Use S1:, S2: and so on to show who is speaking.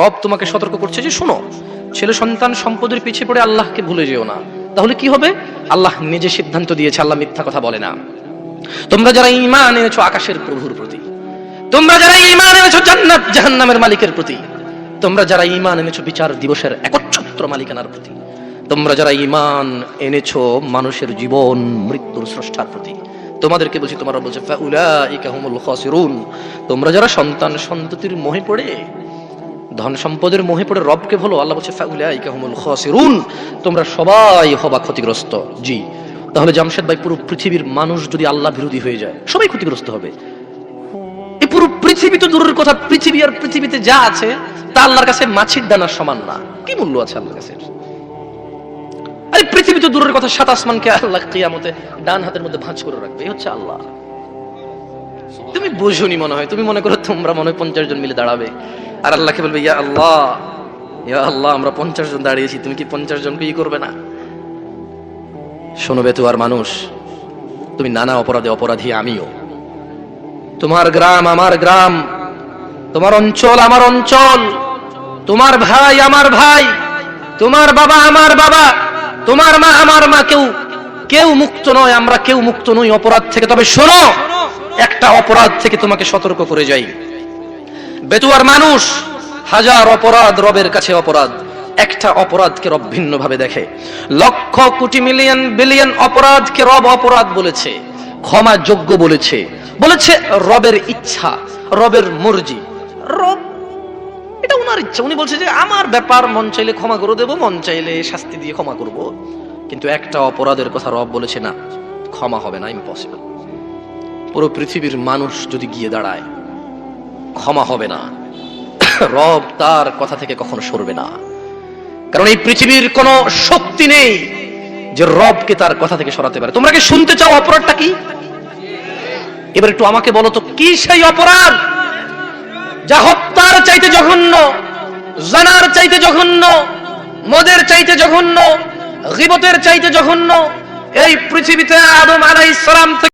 S1: রব তোমাকে সতর্ক করছে যে শোনো, ছেলে সন্তান সম্পদের পিছিয়ে পড়ে আল্লাহকে ভুলে যেও না। তাহলে কি হবে? আল্লাহ নিজে সিদ্ধান্ত দিয়েছে, আল্লাহ মিথ্যা কথা বলে না। তোমরা যারা ঈমান এনেছো আকাশের প্রভুর প্রতি, তোমরা যারা ঈমান এনেছো জান্নাত, জাহান্নামের মালিকের প্রতি, তোমরা যারা ঈমান এনেছো বিচার দিবসের একচ্ছত্র মালিকানার প্রতি, তোমরা যারা ঈমান এনেছো মানুষের জীবন মৃত্যুর স্রষ্টার প্রতি, তোমাদেরকে বলছি, তোমার বলছে তোমরা যারা সন্তান সন্ততির মোহে পড়ে ধন সম্পদের মোহে পড়ে রবকে ভুলো, আল্লাহ বলছে তোমরা সবাই হবা ক্ষতিগ্রস্ত। জি, তাহলে জামশেদ ভাই, পুরো পৃথিবীর মানুষ যদি আল্লাহ বিরোধী হয়ে যায়, সবাই ক্ষতিগ্রস্ত হবে। এই পুরো পৃথিবী তো দূরের কথা, পৃথিবী আর পৃথিবীতে যা আছে, তা আল্লাহর কাছে মাছির দানার সমান না। কি মূল্য আছে আল্লাহর কাছে? আরে পৃথিবী তো দূরের কথা, সাত আসমানকে আল্লাহ কিয়ামতে ডান হাতের মধ্যে ভাঁজ করে রাখবে হচ্ছে আল্লাহ। তুমি বুঝুনি মনে হয়, তুমি মনে করো তোমরা মনে হয় পঞ্চাশ জন মিলে দাঁড়াবে। আর আল্লাহকে বলবে, ইয়া আল্লাহ ইয়া আল্লাহ, আমরা পঞ্চাশ জন দাঁড়িয়েছি, তুমি কি পঞ্চাশ জনকে ই করবে না? শোনো বেতুয়ার মানুষ, তুমি নানা অপরাধে অপরাধী আমিও। তোমার গ্রাম আমার গ্রাম, তোমার অঞ্চল আমার অঞ্চল, তোমার ভাই আমার ভাই, তোমার বাবা আমার বাবা, তোমার মা আমার মা, কেউ কেউ মুক্ত নয়, আমরা কেউ মুক্ত নই অপরাধ থেকে। তবে শোনো, একটা অপরাধ থেকে তোমাকে সতর্ক করে যাই। বেতুয়ার মানুষ হাজার অপরাধ রবের কাছে অপরাধ। একটা অপরাধকে রব ভিন্ন ভাবে দেখে। লক্ষ কোটি মিলিয়ন, বিলিয়ন অপরাধকে রব অপরাধ বলেছে, ক্ষমা যোগ্য বলেছে। বলেছে রবের ইচ্ছা, রবের মর্জি। রব, এটা ওনার ইচ্ছা। উনি বলছে যে, আমার ব্যাপার, মন চাইলে ক্ষমা করে দেবো, মন চাইলে শাস্তি দিয়ে ক্ষমা করব। কিন্তু একটা অপরাধের কথা রব বলেছে না, ক্ষমা হবে না ইম্পসিবল পুরো পৃথিবীর মানুষ যদি গিয়ে দাঁড়ায় ক্ষমা হবে না। রব তার কথা থেকে কখনো সরবে না। কারণ এই পৃথিবীর কোনো শক্তি নেই যে রবকে তার কথা থেকে সরাতে পারে। তোমরা কি শুনতে চাও অপরাধটা কি? এবার একটু আমাকে বলো তো, কি সেই অপরাধ? যা হত্যার চাইতে জঘন্য, জানার চাইতে জঘন্য, মদের চাইতে জঘন্য, গিবতের চাইতে জঘন্য, এই পৃথিবীতে আদম আলাইহিস সালাম থেকে